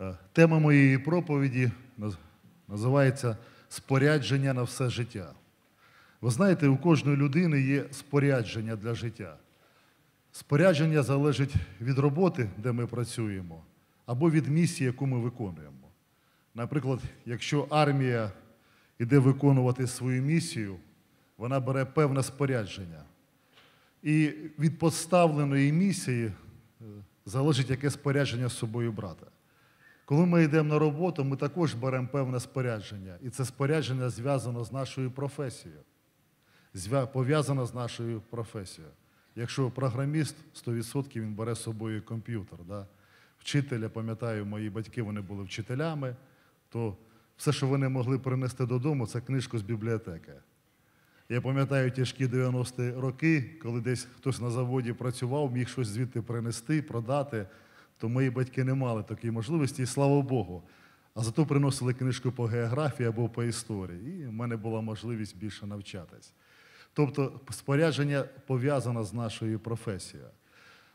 Е, Тема моєї проповіді називається Спорядження на все життя. Ви знаєте, у кожної людини є спорядження для життя. Спорядження залежить від роботи, де ми працюємо, або від місії, яку ми виконуємо. Наприклад, якщо армія йде виконувати свою місію, вона бере певне спорядження. І від поставленої місії е, залежить, яке спорядження з собою брати. Коли ми йдемо на роботу, ми також беремо певне спорядження. І це спорядження зв'язано з нашою професією. Пов'язано з нашою професією. Якщо програміст, 100% він бере з собою комп'ютер. Да? Вчитель, я пам'ятаю, мої батьки вони були вчителями, то все, що вони могли принести додому, це книжку з бібліотеки. Я пам'ятаю тяжкі 90-ті роки, коли десь хтось на заводі працював, міг щось звідти принести, продати, то мої батьки не мали такої можливості, і слава Богу. А зато приносили книжку по географії або по історії. І в мене була можливість більше навчатись. Тобто спорядження пов'язане з нашою професією.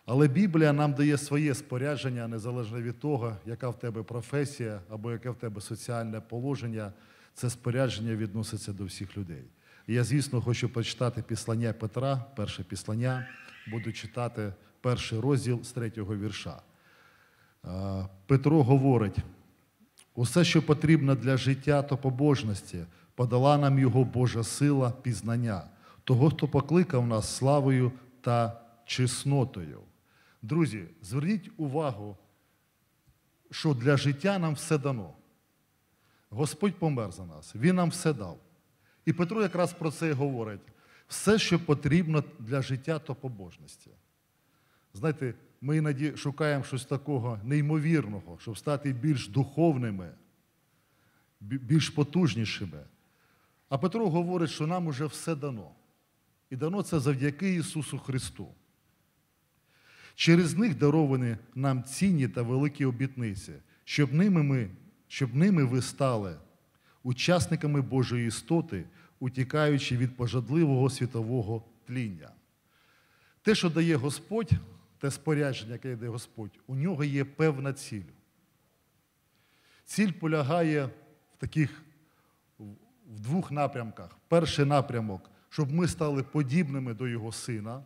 Але Біблія нам дає своє спорядження, незалежно від того, яка в тебе професія або яке в тебе соціальне положення, це спорядження відноситься до всіх людей. І я, звісно, хочу почитати післання Петра, перше післання, буду читати перший розділ з третього вірша. Петро говорить: усе, що потрібно для життя та побожності, подала нам його Божа сила, пізнання, того, хто покликав нас славою та чеснотою. Друзі, зверніть увагу, що для життя нам все дано. Господь помер за нас, Він нам все дав. І Петро якраз про це і говорить: все, що потрібно для життя та побожності. Знаєте, ми іноді шукаємо щось такого неймовірного, щоб стати більш духовними, більш потужнішими. А Петро говорить, що нам уже все дано. І дано це завдяки Ісусу Христу. Через них даровані нам цінні та великі обітниці, щоб ними, ми, щоб ними ви стали учасниками Божої істоти, утікаючи від пожадливого світового тління. Те, що дає Господь, те спорядження, яке дає Господь, у нього є певна ціль. Ціль полягає в таких в двох напрямках. Перший напрямок, щоб ми стали подібними до Його Сина.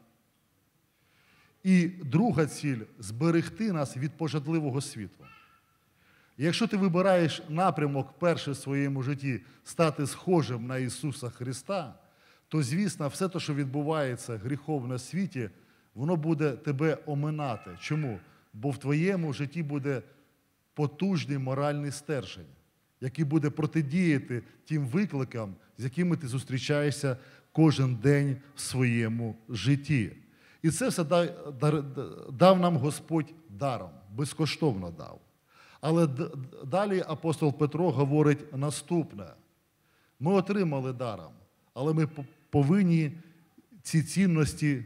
І друга ціль зберегти нас від пожадливого світу. Якщо ти вибираєш напрямок перший в своєму житті стати схожим на Ісуса Христа, то, звісно, все те, що відбувається гріховно в світі, воно буде тебе оминати. Чому? Бо в твоєму житті буде потужний моральний стержень, який буде протидіяти тим викликам, з якими ти зустрічаєшся кожен день в своєму житті. І це все дав нам Господь даром, безкоштовно дав. Але далі апостол Петро говорить наступне: ми отримали даром, але ми повинні ці цінності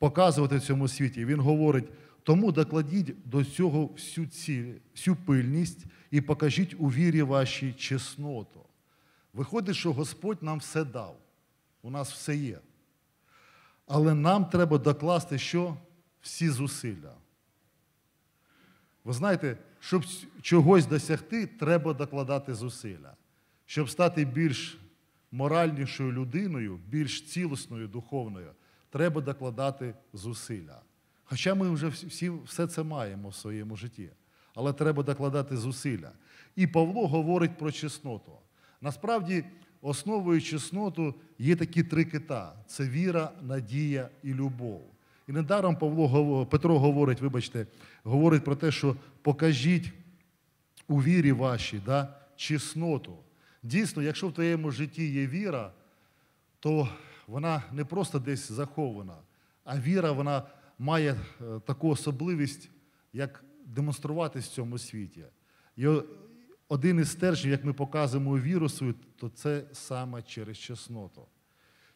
показувати в цьому світі. Він говорить: тому докладіть до цього всю, ціль, всю пильність і покажіть у вірі вашій чесноту. Виходить, що Господь нам все дав, у нас все є. Але нам треба докласти що? Всі зусилля. Ви знаєте, щоб чогось досягти, треба докладати зусилля. Щоб стати більш моральнішою людиною, більш цілісною духовною, треба докладати зусилля. Хоча ми вже всі- все це маємо в своєму житті, але треба докладати зусилля. І Павло говорить про чесноту. Насправді, основою чесноту є такі три кита: це віра, надія і любов. І недаром Павло Петро говорить, вибачте, говорить про те, що покажіть у вірі вашій да, чесноту. Дійсно, якщо в твоєму житті є віра, то вона не просто десь захована, а віра вона має е, таку особливість, як демонструватись в цьому світі. І один із стержнів, як ми показуємо віру свою, то це саме через чесноту.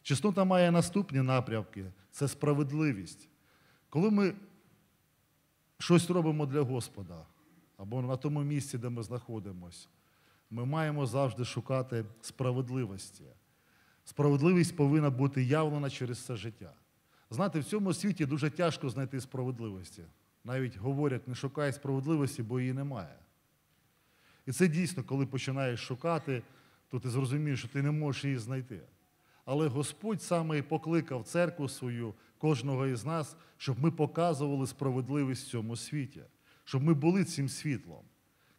Чеснота має наступні напрямки це справедливість. Коли ми щось робимо для Господа або на тому місці, де ми знаходимося, ми маємо завжди шукати справедливості. Справедливість повинна бути явлена через все життя. Знаєте, в цьому світі дуже тяжко знайти справедливості. навіть говорять, не шукай справедливості, бо її немає. І це дійсно, коли починаєш шукати, то ти зрозумієш, що ти не можеш її знайти. Але Господь саме і покликав церкву свою, кожного із нас, щоб ми показували справедливість в цьому світі, щоб ми були цим світлом.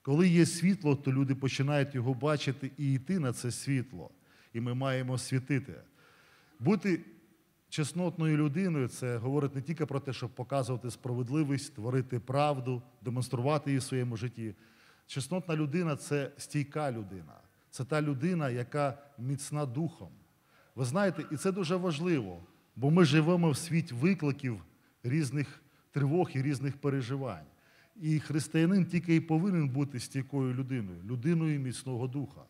Коли є світло, то люди починають його бачити і йти на це світло. І ми маємо світити. Бути чеснотною людиною це говорить не тільки про те, щоб показувати справедливість, творити правду, демонструвати її в своєму житті. Чеснотна людина це стійка людина. Це та людина, яка міцна духом. Ви знаєте, і це дуже важливо, бо ми живемо в світі викликів різних тривог і різних переживань. І християнин тільки і повинен бути стійкою людиною, людиною міцного духа.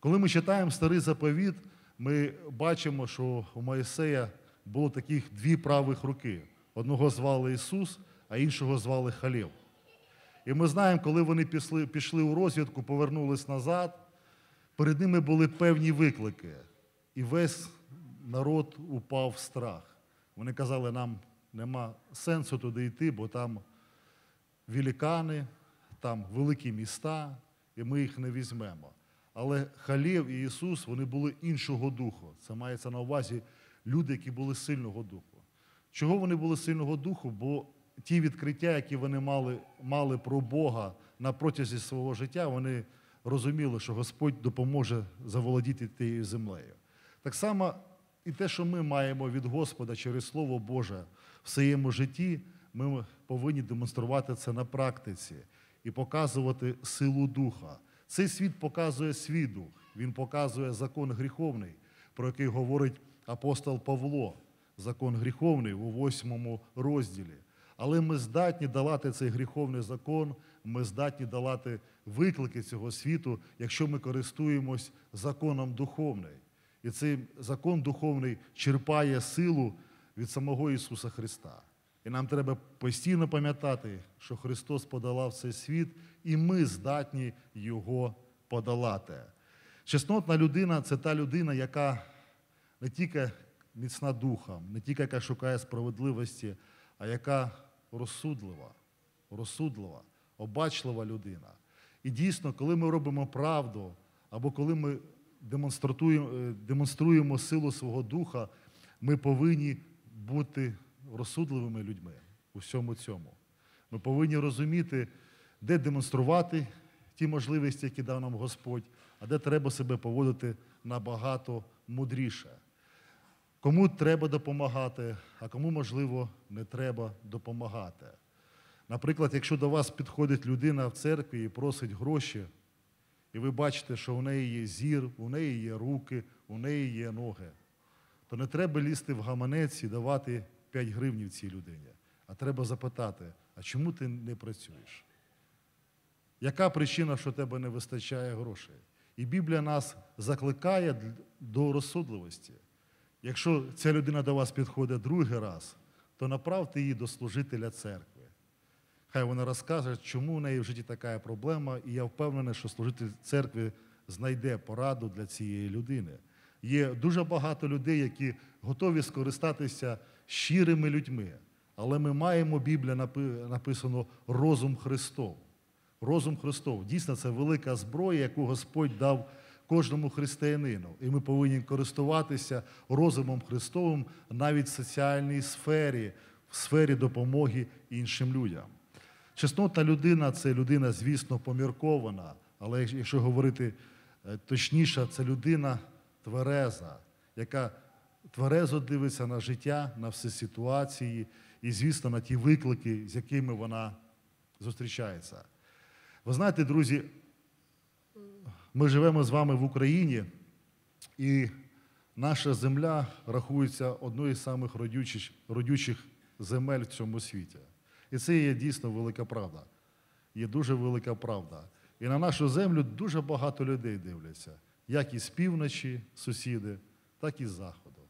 Коли ми читаємо старий заповіт, ми бачимо, що у Моїсея було таких дві правих руки. Одного звали Ісус, а іншого звали Халів. І ми знаємо, коли вони пішли, пішли у розвідку, повернулись назад, перед ними були певні виклики. І весь народ упав в страх. Вони казали, нам нема сенсу туди йти, бо там великани, там великі міста, і ми їх не візьмемо. Але Халєв і Ісус вони були іншого духу. Це мається на увазі люди, які були сильного духу. Чого вони були сильного духу? Бо ті відкриття, які вони мали, мали про Бога на протязі свого життя, вони розуміли, що Господь допоможе заволодіти тією землею. Так само і те, що ми маємо від Господа через Слово Боже в своєму житті, ми повинні демонструвати це на практиці і показувати силу духа. Цей світ показує свій дух, він показує закон гріховний, про який говорить апостол Павло, закон гріховний у восьмому розділі. Але ми здатні долати цей гріховний закон, ми здатні долати виклики цього світу, якщо ми користуємось законом духовний. І цей закон духовний черпає силу від самого Ісуса Христа. І нам треба постійно пам'ятати, що Христос подолав цей світ, і ми здатні Його подолати. Чеснотна людина це та людина, яка не тільки міцна духом, не тільки яка шукає справедливості, а яка розсудлива, розсудлива, обачлива людина. І дійсно, коли ми робимо правду, або коли ми е, демонструємо силу свого духа, ми повинні бути розсудливими людьми у всьому цьому. Ми повинні розуміти, де демонструвати ті можливості, які дав нам Господь, а де треба себе поводити набагато мудріше. Кому треба допомагати, а кому, можливо, не треба допомагати. Наприклад, якщо до вас підходить людина в церкві і просить гроші, і ви бачите, що у неї є зір, у неї є руки, у неї є ноги, то не треба лізти в гаманець і давати 5 гривнів цій людині, а треба запитати, а чому ти не працюєш? Яка причина, що тебе не вистачає грошей? І Біблія нас закликає до розсудливості. Якщо ця людина до вас підходить другий раз, то направте її до служителя церкви. Хай вона розкаже, чому у неї в житті така проблема, і я впевнений, що служитель церкви знайде пораду для цієї людини. Є дуже багато людей, які готові скористатися щирими людьми. Але ми маємо Біблія написано розум Христов. Розум Христов. Дійсно, це велика зброя, яку Господь дав кожному християнину. І ми повинні користуватися розумом Христовим навіть в соціальній сфері, в сфері допомоги іншим людям. Чеснотна людина це людина, звісно, поміркована, але якщо говорити е, точніше, це людина твереза, яка тверезо дивиться на життя, на всі ситуації і, звісно, на ті виклики, з якими вона зустрічається. Ви знаєте, друзі, ми живемо з вами в Україні, і наша земля рахується одною з самих родючих, родючих земель в цьому світі. І це є дійсно велика правда. Є дуже велика правда. І на нашу землю дуже багато людей дивляться, як із півночі, сусіди, так і з заходу.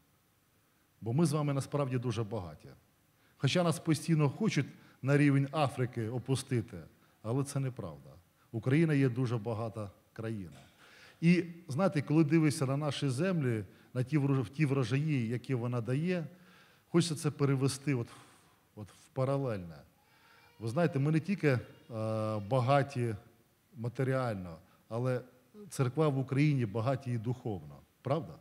Бо ми з вами насправді дуже багаті. Хоча нас постійно хочуть на рівень Африки опустити, але це неправда. Україна є дуже багата країна. І знаєте, коли дивишся на наші землі, на ті врожаї, які вона дає, хочеться це перевести от, от в паралельне. Ви знаєте, ми не тільки е, багаті матеріально, але церква в Україні багаті і духовно. Правда?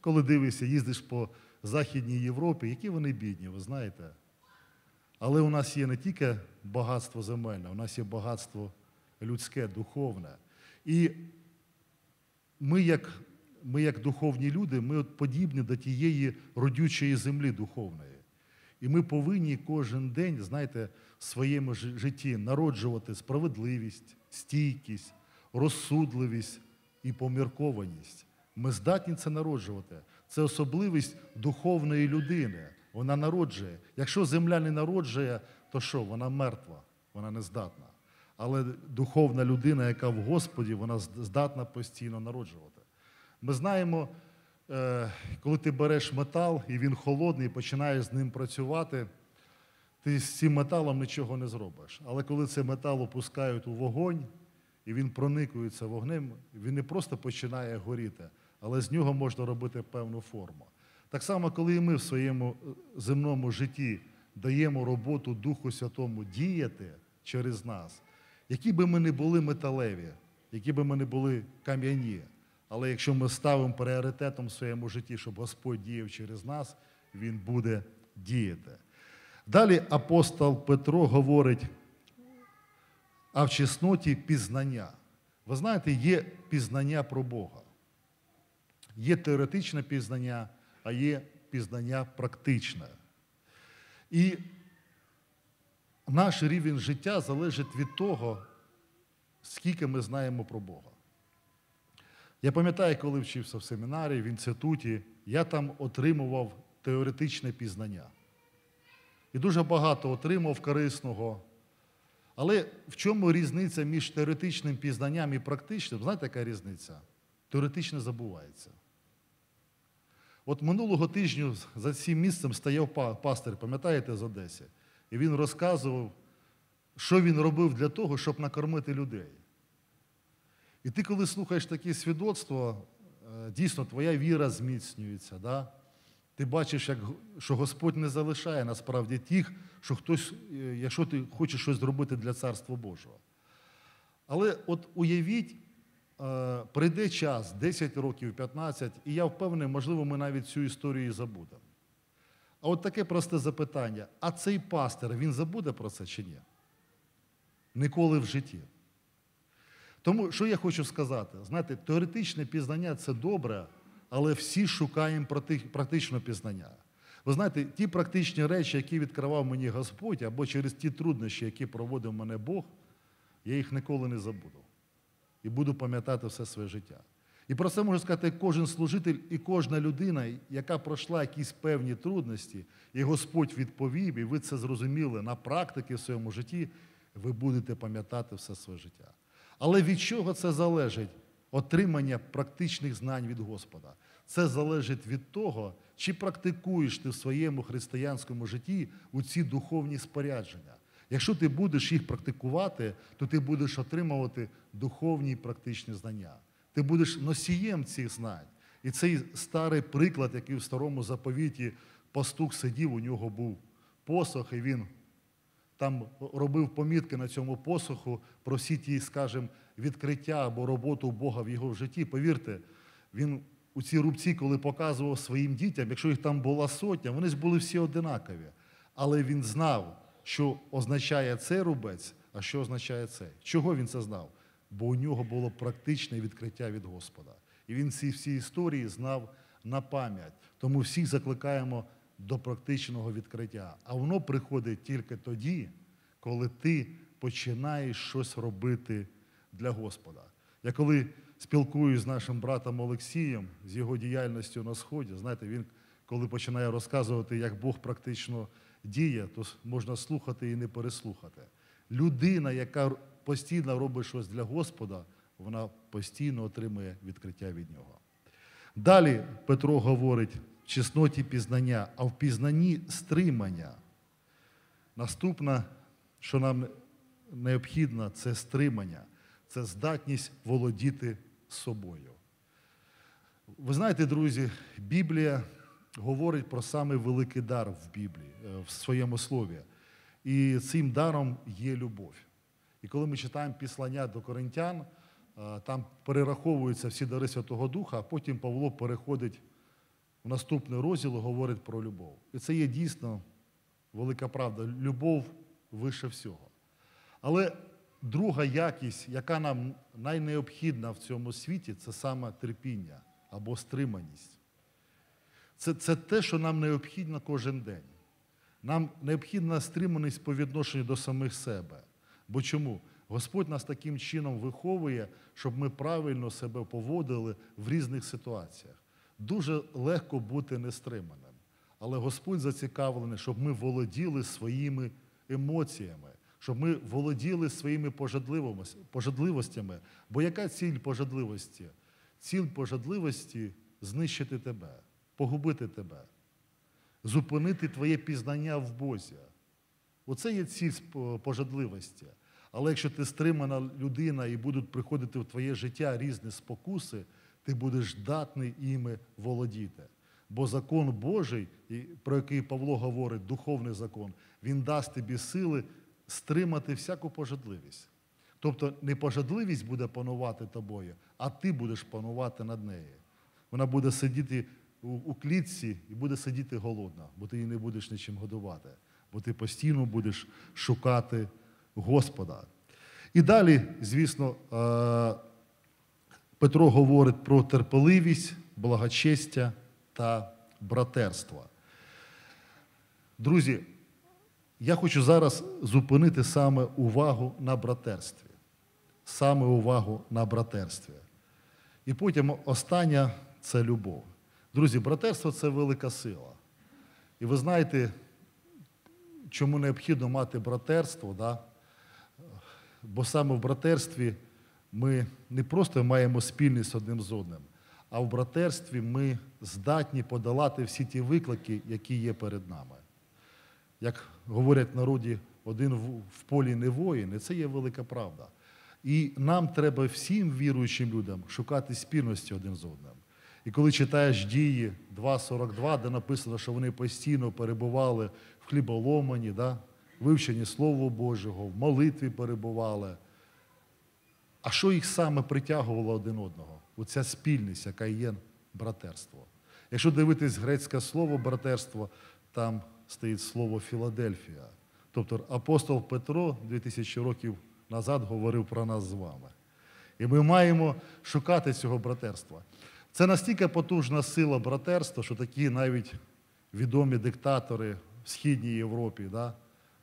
Коли дивишся, їздиш по Західній Європі, які вони бідні, ви знаєте. Але у нас є не тільки багатство земельне, у нас є багатство людське, духовне. І ми, як, ми, як духовні люди, ми подібні до тієї родючої землі духовної. І ми повинні кожен день, знаєте, в своєму житті народжувати справедливість, стійкість, розсудливість і поміркованість. Ми здатні це народжувати. Це особливість духовної людини. Вона народжує. Якщо земля не народжує, то що? Вона мертва, вона не здатна. Але духовна людина, яка в Господі, вона здатна постійно народжувати. Ми знаємо, е, коли ти береш метал і він холодний, починаєш з ним працювати, ти з цим металом нічого не зробиш. Але коли цей метал опускають у вогонь, і він проникується вогнем, він не просто починає горіти, але з нього можна робити певну форму. Так само, коли і ми в своєму е, земному житті даємо роботу Духу Святому діяти через нас, які би ми не були металеві, які би ми не були кам'яні, але якщо ми ставимо пріоритетом в своєму житті, щоб Господь діяв через нас, Він буде діяти. Далі апостол Петро говорить, а в чесноті пізнання. Ви знаєте, є пізнання про Бога. Є теоретичне пізнання, а є пізнання практичне. І наш рівень життя залежить від того, скільки ми знаємо про Бога. Я пам'ятаю, коли вчився в семінарі, в інституті, я там отримував теоретичне пізнання. І дуже багато отримав корисного. Але в чому різниця між теоретичним пізнанням і практичним? Знаєте, яка різниця? Теоретичне забувається. От минулого тижня за цим місцем стояв пастир, пам'ятаєте, з Одеси, і він розказував, що він робив для того, щоб накормити людей. І ти, коли слухаєш такі свідоцтва, е, дійсно твоя віра зміцнюється. Да? Ти бачиш, як, що Господь не залишає насправді тих, що хтось, е, якщо ти хочеш щось зробити для Царства Божого. Але от уявіть, е, прийде час, 10 років, 15, і я впевнений, можливо, ми навіть цю історію і забудемо. А от таке просте запитання: а цей пастир, він забуде про це чи ні? Ніколи в житті. Тому що я хочу сказати? Знаєте, теоретичне пізнання це добре, але всі шукаємо практи- практичне пізнання. Ви знаєте, ті практичні речі, які відкривав мені Господь, або через ті труднощі, які проводив мене Бог, я їх ніколи не забуду. І буду пам'ятати все своє життя. І про це можу сказати кожен служитель і кожна людина, яка пройшла якісь певні трудності, і Господь відповів, і ви це зрозуміли на практиці в своєму житті, ви будете пам'ятати все своє життя. Але від чого це залежить? Отримання практичних знань від Господа. Це залежить від того, чи практикуєш ти в своєму християнському житті у ці духовні спорядження. Якщо ти будеш їх практикувати, то ти будеш отримувати духовні і практичні знання. Ти будеш носієм цих знань. І цей старий приклад, який в старому заповіті пастух сидів, у нього був посох, і він там робив помітки на цьому посоху про всі ті, скажімо, відкриття або роботу Бога в його житті. Повірте, він у ці рубці, коли показував своїм дітям, якщо їх там була сотня, вони ж були всі одинакові. Але він знав, що означає цей рубець, а що означає цей. Чого він це знав? Бо у нього було практичне відкриття від Господа. І він ці всі історії знав на пам'ять. Тому всіх закликаємо до практичного відкриття. А воно приходить тільки тоді, коли ти починаєш щось робити для Господа. Я коли спілкуюсь з нашим братом Олексієм, з його діяльністю на Сході, знаєте, він коли починає розказувати, як Бог практично діє, то можна слухати і не переслухати. Людина, яка постійно робить щось для Господа, вона постійно отримує відкриття від нього. Далі Петро говорить в чесноті пізнання, а в пізнанні стримання. Наступне, що нам необхідно, це стримання, це здатність володіти собою. Ви знаєте, друзі, Біблія говорить про самий великий дар в Біблії, е, в своєму слові. І цим даром є любов. І коли ми читаємо післання до коринтян, е, там перераховуються всі дари Святого Духа, а потім Павло переходить в наступний розділ і говорить про любов. І це є дійсно велика правда. Любов вище всього. Але друга якість, яка нам найнеобхідна в цьому світі, це саме терпіння або стриманість. Це, це те, що нам необхідно кожен день. Нам необхідна стриманість по відношенню до самих себе. Бо чому? Господь нас таким чином виховує, щоб ми правильно себе поводили в різних ситуаціях. Дуже легко бути нестриманим. Але Господь зацікавлений, щоб ми володіли своїми емоціями, щоб ми володіли своїми пожадливостями. Бо яка ціль пожадливості? Ціль пожадливості знищити тебе, погубити тебе, зупинити твоє пізнання в Бозі. Оце є ціль пожадливості. Але якщо ти стримана людина і будуть приходити в твоє життя різні спокуси, ти будеш здатний іми володіти. Бо закон Божий, про який Павло говорить, духовний закон, він дасть тобі сили стримати всяку пожадливість. Тобто не пожадливість буде панувати тобою, а ти будеш панувати над нею. Вона буде сидіти у, клітці і буде сидіти голодна, бо ти її не будеш нічим годувати, бо ти постійно будеш шукати Господа. І далі, звісно, е, Петро говорить про терпеливість, благочестя та братерство. Друзі, я хочу зараз зупинити саме увагу на братерстві. Саме увагу на братерстві. І потім остання це любов. Друзі, братерство це велика сила. І ви знаєте, чому необхідно мати братерство, да? бо саме в братерстві ми не просто маємо спільність одним з одним, а в братерстві ми здатні подолати всі ті виклики, які є перед нами. Як говорять народі, один в- в полі не воїн, і це є велика правда. І нам треба всім віруючим людям шукати спільності один з одним. І коли читаєш дії 2.42, де написано, що вони постійно перебували в хліболомані, да? вивченні Слова Божого, в молитві перебували. А що їх саме притягувало один одного? Оця спільність, яка є братерство. Якщо дивитись грецьке слово братерство, там стоїть слово Філадельфія. Тобто апостол Петро 2000 років назад говорив про нас з вами. І ми маємо шукати цього братерства. Це настільки потужна сила братерства, що такі навіть відомі диктатори в Східній Європі, да?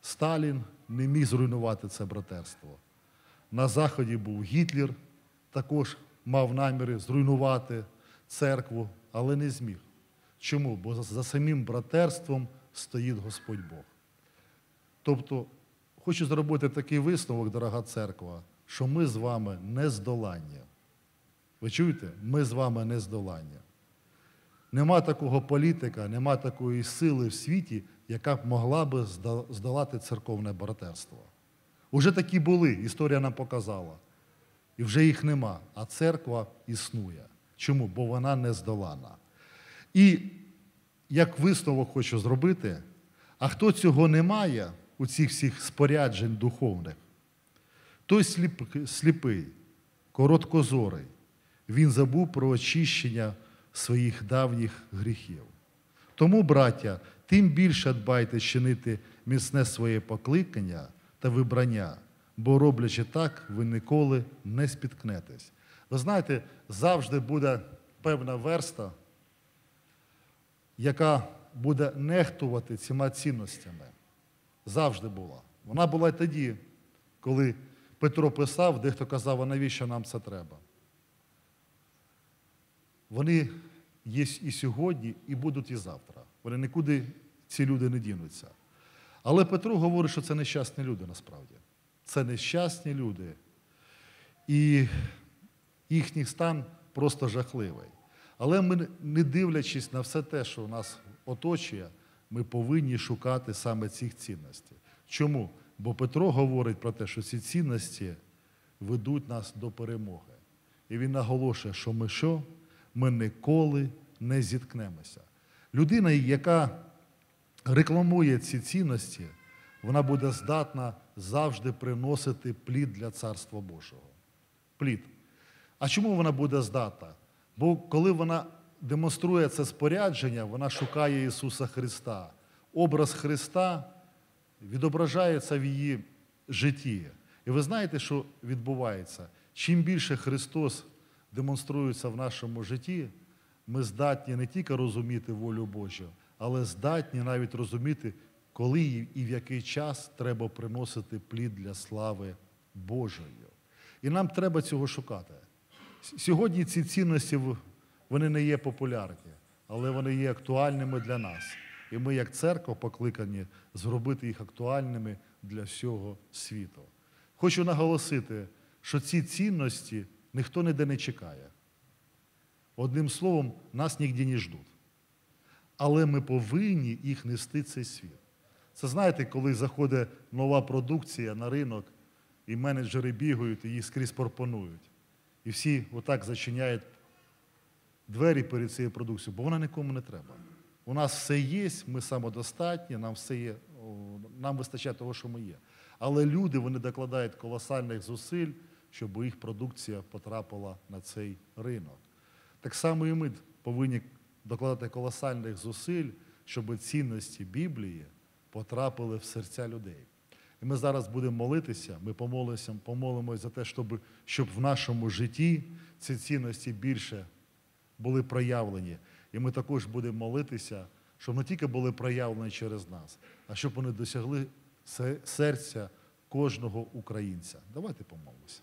Сталін не міг зруйнувати це братерство. На Заході був Гітлер, також мав наміри зруйнувати церкву, але не зміг. Чому? Бо за, самим братерством стоїть Господь Бог. Тобто, хочу зробити такий висновок, дорога церква, що ми з вами не здолання. Ви чуєте? Ми з вами не здолання. Нема такого політика, нема такої сили в світі, яка б могла би здолати церковне братерство. Уже такі були, історія нам показала. І вже їх нема, а церква існує. Чому? Бо вона не здолана. І як висновок хочу зробити, а хто цього не має у цих всіх споряджень духовних, той сліп- сліпий, короткозорий, він забув про очищення своїх давніх гріхів. Тому, браття, тим більше дбайте чинити міцне своє покликання та вибрання, бо роблячи так, ви ніколи не спіткнетесь. Ви знаєте, завжди буде певна верста, яка буде нехтувати цими цінностями. Завжди була. Вона була й тоді, коли Петро писав, дехто казав, а навіщо нам це треба? Вони є і сьогодні, і будуть і завтра. Вони нікуди ці люди не дінуться. Але Петро говорить, що це нещасні люди насправді. Це нещасні люди. І їхній стан просто жахливий. Але ми, не дивлячись на все те, що нас оточує, ми повинні шукати саме цих цінностей. Чому? Бо Петро говорить про те, що ці цінності ведуть нас до перемоги. І він наголошує, що ми що? Ми ніколи не зіткнемося. Людина, яка рекламує ці цінності, вона буде здатна завжди приносити плід для Царства Божого. Плід. А чому вона буде здатна? Бо коли вона демонструє це спорядження, вона шукає Ісуса Христа. Образ Христа відображається в її житті. І ви знаєте, що відбувається? Чим більше Христос демонструється в нашому житті, ми здатні не тільки розуміти волю Божу, але здатні навіть розуміти, коли і в який час треба приносити плід для слави Божої. І нам треба цього шукати. Сьогодні ці цінності вони не є популярні, але вони є актуальними для нас. І ми, як церква, покликані зробити їх актуальними для всього світу. Хочу наголосити, що ці цінності ніхто ніде не чекає. Одним словом, нас нігде не ждуть. Але ми повинні їх нести цей світ. Це знаєте, коли заходить нова продукція на ринок, і менеджери бігають і їх скрізь пропонують. І всі отак зачиняють двері перед цією продукцією, бо вона нікому не треба. У нас все є, ми самодостатні, нам все є, нам вистачає того, що ми є. Але люди вони докладають колосальних зусиль, щоб їх продукція потрапила на цей ринок. Так само і ми повинні докладати колосальних зусиль, щоб цінності Біблії потрапили в серця людей. Ми зараз будемо молитися, ми помолимося, помолимося за те, щоб, щоб в нашому житті ці цінності більше були проявлені. І ми також будемо молитися, щоб не тільки були проявлені через нас, а щоб вони досягли серця кожного українця. Давайте помолимося.